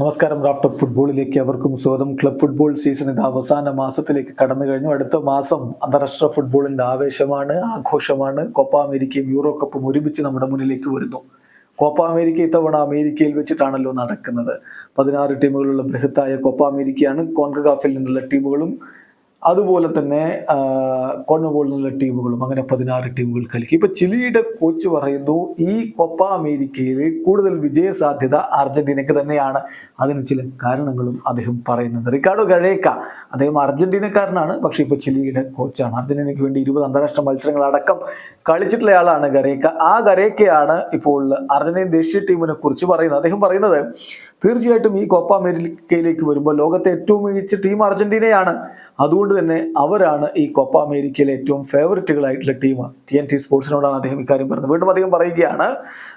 നമസ്കാരം. റാഫ്റ്റർ ഫുട്ബോളിലേക്ക് അവർക്കും സ്വാഗതം. ക്ലബ് ഫുട്ബോൾ സീസൺ ഇത് അവസാന മാസത്തിലേക്ക് കടന്നു കഴിഞ്ഞു. അടുത്ത മാസം അന്താരാഷ്ട്ര ഫുട്ബോളിന്റെ ആവേശമാണ് ആഘോഷമാണ്. കോപ്പ അമേരിക്കയും യൂറോ കപ്പും ഒരുമിച്ച് നമ്മുടെ മുന്നിലേക്ക് വരുന്നു. കോപ്പ അമേരിക്ക ഇത്തവണ അമേരിക്കയിൽ വെച്ചിട്ടാണല്ലോ നടക്കുന്നത്. പതിനാറ് ടീമുകളുള്ള ബൃഹത്തായ കോപ്പ അമേരിക്കയാണ്. കോൺഗാഫിൽ നിന്നുള്ള ടീമുകളും അതുപോലെ തന്നെ നിന്നുള്ള ടീമുകളും അങ്ങനെ പതിനാറ് ടീമുകൾ കളിക്കും. ഇപ്പൊ ചിലിയുടെ കോച്ച് പറയുന്നു ഈ കൊപ്പ അമേരിക്കയിൽ കൂടുതൽ വിജയ സാധ്യത അർജന്റീനയ്ക്ക് തന്നെയാണ്. അതിന് ചില കാരണങ്ങളും അദ്ദേഹം പറയുന്നത് റിക്കാർഡോ ഗഴേക്ക അദ്ദേഹം അർജന്റീനക്കാരനാണ് പക്ഷെ ഇപ്പോൾ ചിലിയുടെ കോച്ചാണ്. അർജന്റീനയ്ക്ക് വേണ്ടി ഇരുപത് അന്താരാഷ്ട്ര മത്സരങ്ങൾ അടക്കം കളിച്ചിട്ടുള്ള ആളാണ് ഗരേക്ക ആ ഗരേക്കയാണ് ഇപ്പോൾ അർജന്റീന ദേശീയ ടീമിനെ കുറിച്ച് പറയുന്നത്. അദ്ദേഹം പറയുന്നത് തീർച്ചയായിട്ടും ഈ കോപ്പ അമേരിക്കയിലേക്ക് വരുമ്പോൾ ലോകത്തെ ഏറ്റവും മികച്ച ടീം അർജന്റീനയാണ്. അതുകൊണ്ട് തന്നെ അവരാണ് ഈ കോപ്പ അമേരിക്കയിലെ ഏറ്റവും ഫേവററ്റുകളായിട്ടുള്ള ടീം ടി എൻ ടി സ്പോർട്സിനോടാണ് അദ്ദേഹം ഇക്കാര്യം പറയുന്നത് വീണ്ടും അദ്ദേഹം പറയുകയാണ്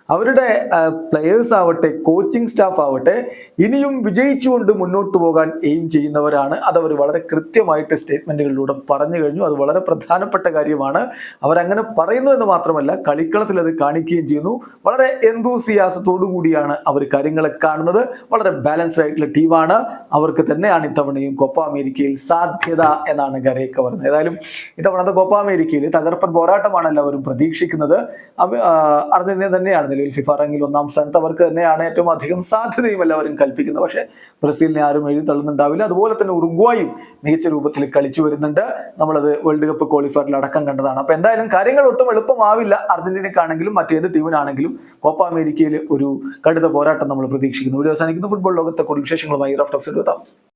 അവരുടെ പ്ലെയേഴ്സ് ആവട്ടെ കോച്ചിങ് സ്റ്റാഫ് ആവട്ടെ ഇനിയും വിജയിച്ചുകൊണ്ട് മുന്നോട്ട് പോകാൻ എയിം ചെയ്യുന്നവരാണ്. അത് അവർ വളരെ കൃത്യമായിട്ട് സ്റ്റേറ്റ്മെന്റുകളിലൂടെ പറഞ്ഞു കഴിഞ്ഞു. അത് വളരെ പ്രധാനപ്പെട്ട കാര്യമാണ്. അവരങ്ങനെ പറയുന്നു എന്ന് മാത്രമല്ല കളിക്കളത്തിൽ അത് കാണിക്കുകയും ചെയ്യുന്നു. വളരെ എന്തൂസിയാസത്തോടു കൂടിയാണ് അവർ കാര്യങ്ങളെ കാണുന്നത്. വളരെ ബാലൻസ്ഡ് ആയിട്ടുള്ള ടീമാണ് അവർക്ക് തന്നെയാണ് ഇത്തവണയും കോപ്പ അമേരിക്കയിൽ സാധ്യത എന്നാണ് ഗരേക്ക പറഞ്ഞത്. ഏതായാലും ഇത്തവണത്തെ കോപ്പ അമേരിക്കയിൽ തകർപ്പൻ പോരാട്ടമാണ് എല്ലാവരും പ്രതീക്ഷിക്കുന്നത്. അർജന്റീന തന്നെയാണ് നിലവിൽ ഫിഫ റാങ്കിൽ ഒന്നാം സ്ഥാനത്ത്. അവർക്ക് തന്നെയാണ് ഏറ്റവും അധികം സാധ്യതയും എല്ലാവരും കൽപ്പിക്കുന്നത്. പക്ഷേ ബ്രസീലിനെ ആരും എഴുതി തള്ളുന്നുണ്ടാവില്ല. അതുപോലെ തന്നെ ഉറുഗ്വായും മികച്ച രൂപത്തിൽ കളിച്ചു വരുന്നുണ്ട്. നമ്മളത് വേൾഡ് കപ്പ് ക്വാളിഫയറിൽ അടക്കം കണ്ടതാണ്. അപ്പൊ എന്തായാലും കാര്യങ്ങൾ ഒട്ടും എളുപ്പമാവില്ല. അർജന്റീനക്കാണെങ്കിലും മറ്റേത് ടീമിനാണെങ്കിലും കോപ്പ അമേരിക്കയിൽ ഒരു കടുത്ത പോരാട്ടം നമ്മൾ പ്രതീക്ഷിക്കുന്നു. വീഡിയോ അവസാനിക്കുന്നു. ഫുട്ബോൾ ലോകത്തെ കൂടുതൽ വിശേഷങ്ങളുമായി റഫ് ടോക്സിൽ എത്താം.